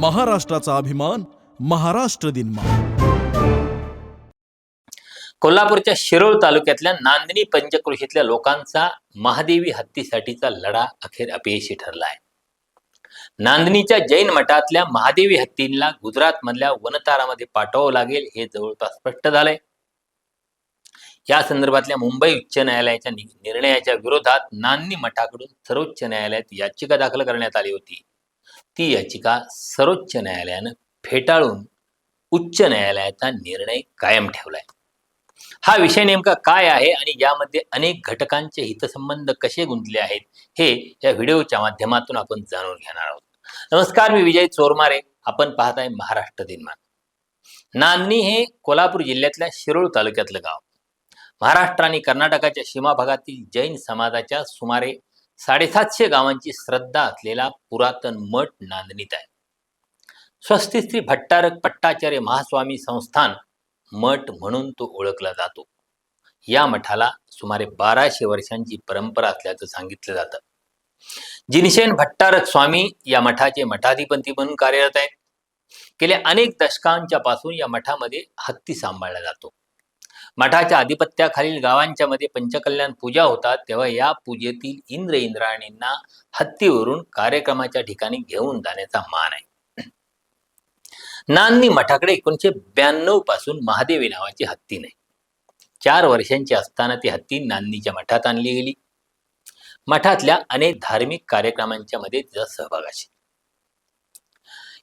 महाराष्ट्राचा अभिमान महाराष्ट्र दिन कोल्हापूरच्या शिरोळ तालुक्यातल्या नांदणी पंचकृषीतल्या लोकांचा महादेवी हत्तीसाठीचा लढा अखेर अपयशी ठरला आहे नांदणीच्या जैन मठातल्या महादेवी हत्तींना गुजरात मधल्या वनतारामध्ये पाठवावं लागेल हे जवळपास स्पष्ट झालंय. या संदर्भातल्या मुंबई उच्च न्यायालयाच्या निर्णयाच्या विरोधात नांदणी मठाकडून सर्वोच्च न्यायालयात याचिका दाखल करण्यात आली होती. ती याचिका सर्वोच्च न्यायालयानं फेटाळून उच्च न्यायालयाचा निर्णय कायम ठेवलाय. हा विषय नेमका काय आहे आणि यामध्ये अनेक घटकांचे हितसंबंध कसे गुंतले आहेत हे या व्हिडिओच्या माध्यमातून आपण जाणून घेणार आहोत. नमस्कार मी विजय चोरमारे. आपण पाहत आहे महाराष्ट्र दिनमान. नांदणी हे कोल्हापूर जिल्ह्यातल्या शिरोळ तालुक्यातलं गाव. महाराष्ट्र आणि कर्नाटकाच्या सीमा भागातील जैन समाजाच्या सुमारे साडेसातशे गावांची श्रद्धा असलेला पुरातन मठ नांदणीत आहे. स्वस्ती श्री भट्टारक पट्टाचार्य महास्वामी संस्थान मठ म्हणून तो ओळखला जातो. या मठाला सुमारे बाराशे वर्षांची परंपरा असल्याचं सांगितलं जातं. जिनशेन भट्टारक स्वामी या मठाचे मठाधिपती म्हणून कार्यरत आहेत. गेल्या अनेक दशकांच्या पासून या मठामध्ये हत्ती सांभाळला जातो. मठाच्या आधिपत्याखालील गावांच्या मध्ये पंचकल्याण पूजा होतात तेव्हा या पूजेतील इंद्र इंद्राणींना हत्तीवरून कार्यक्रमाच्या ठिकाणी घेऊन जाण्याचा मान आहे. नांदणी मठाकडे एकोणीशे ब्याण्णवपासून महादेवी नावाची हत्ती नाही. चार वर्षांची असताना ती हत्ती नांदणीच्या मठात आणली गेली. मठातल्या अनेक धार्मिक कार्यक्रमांच्या मध्ये तिचा सहभाग असेल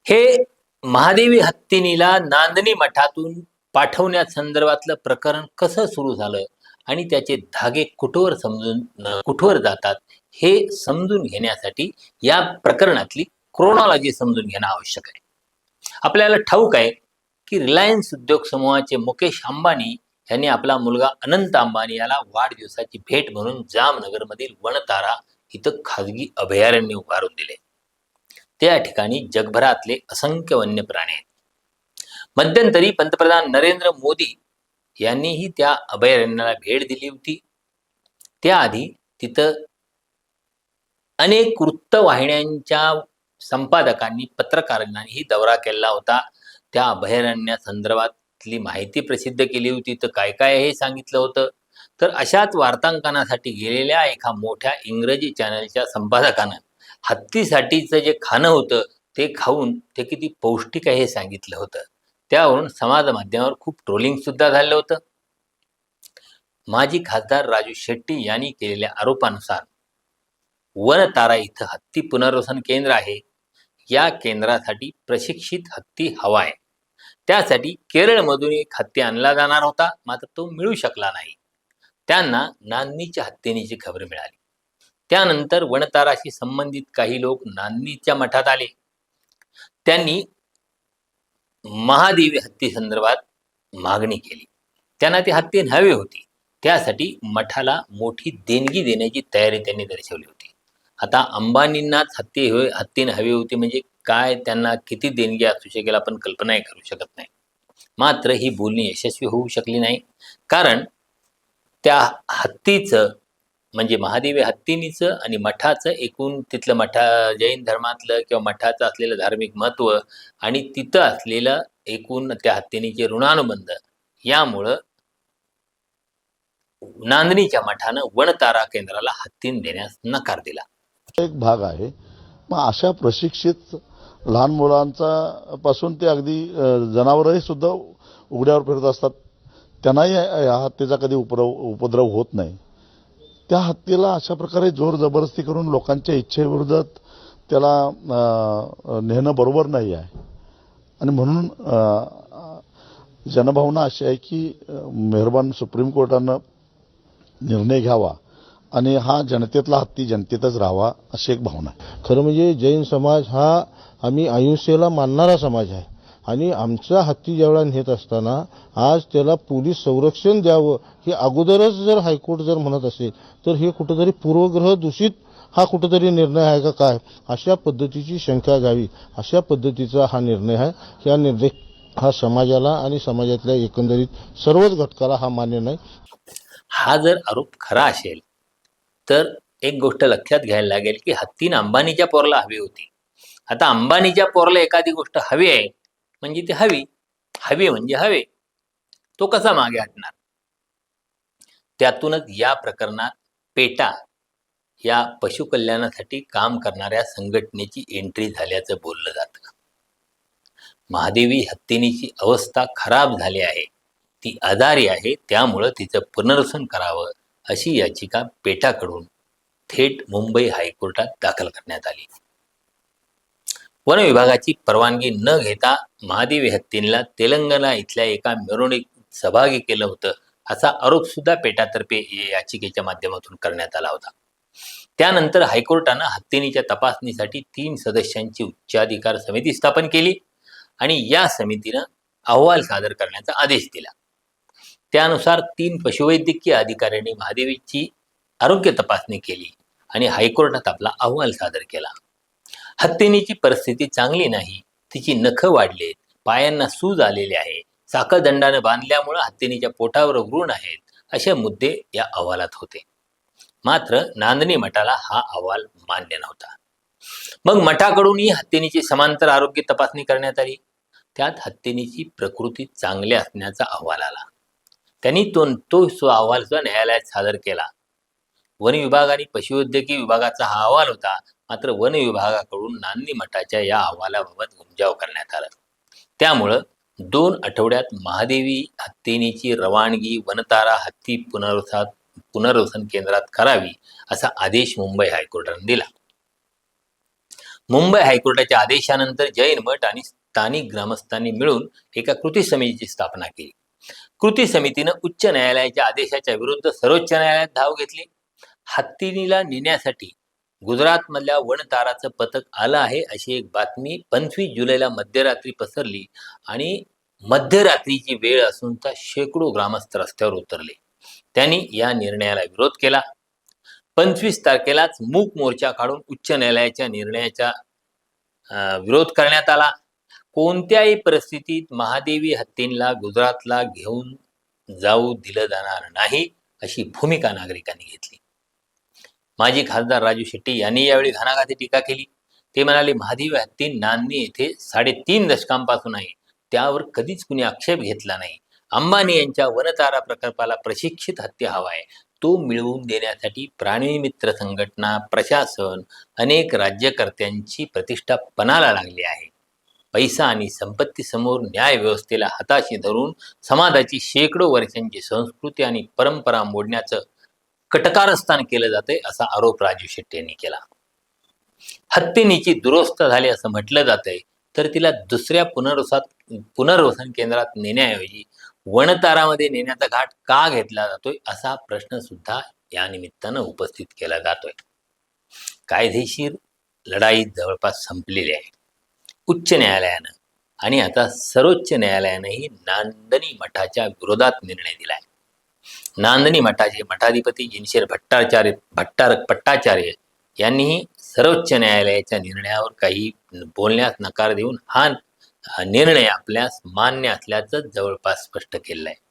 हे महादेवी हत्तीनीला नांदणी मठातून पाठवण्यासंदर्भातलं प्रकरण कसं सुरू झालं आणि त्याचे धागे कुठवर समजून कुठवर जातात हे समजून घेण्यासाठी या प्रकरणातली क्रोनॉलॉजी समजून घेणं आवश्यक आहे. आपल्याला ठाऊक आहे की रिलायन्स उद्योग समूहाचे मुकेश अंबानी यांनी आपला मुलगा अनंत अंबानी याला वाढदिवसाची भेट म्हणून जामनगरमधील वनतारा इथं खाजगी अभयारण्य उभारून दिले. त्या ठिकाणी जगभरातले असंख्य वन्य प्राणी आहेत. मध्यंतरी पंतप्रधान नरेंद्र मोदी यांनीही त्या अभयारण्याला भेट दिली होती. त्याआधी तिथं अनेक वृत्तवाहिन्यांच्या संपादकांनी पत्रकारांनाही दौरा केला होता. त्या अभयारण्यासंदर्भातली माहिती प्रसिद्ध केली होती. तर काय काय हे सांगितलं होतं? तर अशाच वार्तांकनासाठी गेलेल्या एका मोठ्या इंग्रजी चॅनलच्या संपादकानं हत्तीसाठीचं जे खाणं होतं ते खाऊन ते किती पौष्टिक आहे हे सांगितलं होतं. त्यावरून समाज माध्यमावर खूप ट्रोलिंग सुद्धा झालं होतं. माजी खासदार राजू शेट्टी यांनी केलेल्या आरोपानुसार वनतारा इथं हत्ती पुनर्वसन केंद्र आहे. या केंद्रासाठी प्रशिक्षित हत्ती हवा आहे. त्यासाठी केरळमधून एक हत्ती आणला जाणार होता मात्र तो मिळू शकला नाही. त्यांना नांदणीच्या हत्तीनीची खबर मिळाली. त्यानंतर वनताराशी संबंधित काही लोक नांदणीच्या मठात आले. त्यांनी महादेवी हत्ती संदर्भात मागणी केली. त्यांना ती हत्ती हवी होती. त्यासाठी मठाला मोठी देणगी देण्याची तयारी त्यांनी दर्शवली होती. आता अंबानींनाच हत्ती हवे हत्तीने हवी होती म्हणजे काय? त्यांना किती देणगी असू शकेल आपण कल्पनाही करू शकत नाही. मात्र ही बोलणी यशस्वी होऊ शकली नाही. कारण त्या हत्तीचं म्हणजे महादेवी हत्तीनीचं आणि मठाचं एकूण तिथलं मठा जैन धर्मातलं किंवा मठाचं असलेलं धार्मिक महत्त्व आणि तिथं असलेलं एकूण त्या हत्तीनीचे ऋणानुबंध यामुळं नांदणीच्या मठानं वणतारा केंद्राला हत्तीन देण्यास नकार दिला. एक भाग आहे. मग अशा प्रशिक्षित लहान मुलांचा पासून ते अगदी जनावरही सुद्धा उघड्यावर फिरत असतात. त्यांनाही या हत्तीचा कधी उपद्रव उपद्रव होत नाही. त्या हत्तीला अशा प्रकारे जोर जबरदस्ती करून लोकांच्या इच्छेविरोधात त्याला नेणं बरोबर नाही आहे. आणि म्हणून जनभावना अशी आहे की मेहरबान सुप्रीम कोर्टानं निर्णय घ्यावा आणि हा जनतेतला हत्ती जनतेतच राहावा अशी एक भावना आहे. खरं म्हणजे जैन समाज हा आम्ही अहिंसेला मानणारा समाज आहे. आणि आमचा हत्ती ज्यावेळेला नेत असताना आज त्याला पोलीस संरक्षण द्यावं हे अगोदरच जर हायकोर्ट जर म्हणत असेल तर हे कुठंतरी पूर्वग्रह दूषित हा कुठंतरी निर्णय आहे का काय? अशा पद्धतीची शंका घ्यावी. अशा पद्धतीचा हा निर्णय आहे. या निर्णय हा समाजाला आणि समाजातल्या एकंदरीत सर्वच घटकाला हा मान्य नाही. हा जर आरोप खरा असेल तर एक गोष्ट लक्षात घ्यायला लागेल की हत्तीन अंबानीच्या पोरला हवी होती. आता अंबानीच्या पोरला एखादी गोष्ट हवी आहे म्हणजे ती हवी. हवी म्हणजे हवे. तो कसा मागे हटणार? त्यातूनच या प्रकरणात पेटा या पशुकल्याणासाठी काम करणाऱ्या संघटनेची एंट्री झाल्याचं बोललं जातं. महादेवी हत्तीनीची अवस्था खराब झाली आहे. ती आजारी आहे त्यामुळं तिचं पुनर्वसन करावं अशी याचिका पेटाकडून थेट मुंबई हायकोर्टात दाखल करण्यात आली. वन विभागाची परवानगी न घेता महादेवी हत्तींना तेलंगणा इथल्या एका मिरवणुकीत सहभागी केलं होतं असा आरोप सुद्धा पेटातर्फे या याचिकेच्या माध्यमातून करण्यात आला होता. त्यानंतर हायकोर्टानं हत्तीनीच्या तपासणीसाठी तीन सदस्यांची उच्चाधिकार समिती स्थापन केली आणि या समितीनं अहवाल सादर करण्याचा आदेश दिला. त्यानुसार तीन पशुवैद्यकीय अधिकाऱ्यांनी महादेवीची आरोग्य तपासणी केली आणि हायकोर्टात आपला अहवाल सादर केला. हत्तीनीची परिस्थिती चांगली नाही. तिची नखं वाढलेत. पायांना सूज आलेली आहे. साखळदंडाने बांधल्यामुळे हत्तीनीच्या पोटावर व्रण आहेत. असे मुद्दे या अहवालात होते. मात्र नांदणी मठाला हा अहवाल मान्य नव्हता. मग मठाकडूनही हत्तीनीची समांतर आरोग्य तपासणी करण्यात आली. त्यात हत्तीनीची प्रकृती चांगली असण्याचा अहवाल आला. त्यांनी तो तो अहवाल सुद्धा न्यायालयात सादर केला. वन विभाग आणि पशुवैद्यकीय विभागाचा हा अहवाल होता. मात्र वन विभागाकडून नांदी मठाच्या या अहवालाबाबत गुंजाव करण्यात आला. त्यामुळं दोन आठवड्यात महादेवी हत्तीनीची रवानगी वनतारा हत्ती पुनर्वसात पुनर्वसन केंद्रात करावी असा आदेश मुंबई हायकोर्टाने दिला. मुंबई हायकोर्टाच्या आदेशानंतर जैन मठ आणि स्थानिक ग्रामस्थांनी मिळून एका कृती समितीची स्थापना केली. कृती समितीनं उच्च न्यायालयाच्या आदेशाच्या विरुद्ध सर्वोच्च न्यायालयात धाव घेतली. हत्तीनीला नेण्यासाठी गुजरातमधल्या वणताराचं पथक आलं आहे अशी एक बातमी पंचवीस जुलैला मध्यरात्री पसरली आणि मध्यरात्रीची वेळ असून त्या शेकडो ग्रामस्थ रस्त्यावर उतरले. त्यांनी या निर्णयाला विरोध केला. पंचवीस तारखेलाच मूक मोर्चा काढून उच्च न्यायालयाच्या निर्णयाचा विरोध करण्यात आला. कोणत्याही परिस्थितीत महादेवी हत्तींना गुजरातला घेऊन जाऊ दिलं जाणार नाही अशी भूमिका नागरिकांनी घेतली. माजी खासदार राजू शेट्टी यांनी यावेळी घणाघाती टीका केली. ते म्हणाले महादेव हत्ती नांदणी येथे साडेतीन दशकांपासून आहे त्यावर कधीच कुणी आक्षेप घेतला नाही. अंबानी यांच्या वनतारा प्रकल्पाला प्रशिक्षित हत्ती हवा आहे. तो मिळवून देण्यासाठी प्राणीमित्र संघटना प्रशासन अनेक राज्यकर्त्यांची प्रतिष्ठा पणाला लागली आहे. पैसा आणि संपत्ती समोर न्याय व्यवस्थेला हाताशी धरून समाजाची शेकडो वर्षांची संस्कृती आणि परंपरा मोडण्याचं कटकारस्थान केलं जाते असा आरोप राजू शेट्टी यांनी केला. हत्येनीची दुरुस्त झाली असं म्हटलं जातंय तर तिला दुसऱ्या पुनर्वसात पुनर्वसन केंद्रात नेण्याऐवजी वनतारामध्ये नेण्याचा घाट का घेतला जातोय असा प्रश्न सुद्धा या निमित्तानं उपस्थित केला जातोय. कायदेशीर लढाई जवळपास संपलेली आहे. उच्च न्यायालयानं आणि आता सर्वोच्च न्यायालयानंही नांदणी मठाच्या विरोधात निर्णय दिला आहे नांदणी मठाचे मठाधिपती जिनशेर भट्टाचार्य भट्टार भट्टाचार्य यांनीही सर्वोच्च न्यायालयाच्या निर्णयावर काही बोलण्यास नकार देऊन हा निर्णय आपल्यास मान्य असल्याचं जवळपास स्पष्ट केलं आहे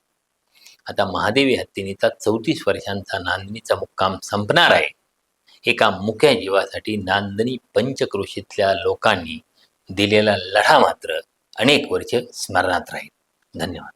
आता महादेवी हत्तीनीचा चौतीस वर्षांचा नांदणीचा मुक्काम संपणार आहे. एका मुख्या जीवासाठी नांदणी पंचक्रोशीतल्या लोकांनी दिलेला लढा मात्र अनेक वर्ष स्मरणात राहील. धन्यवाद.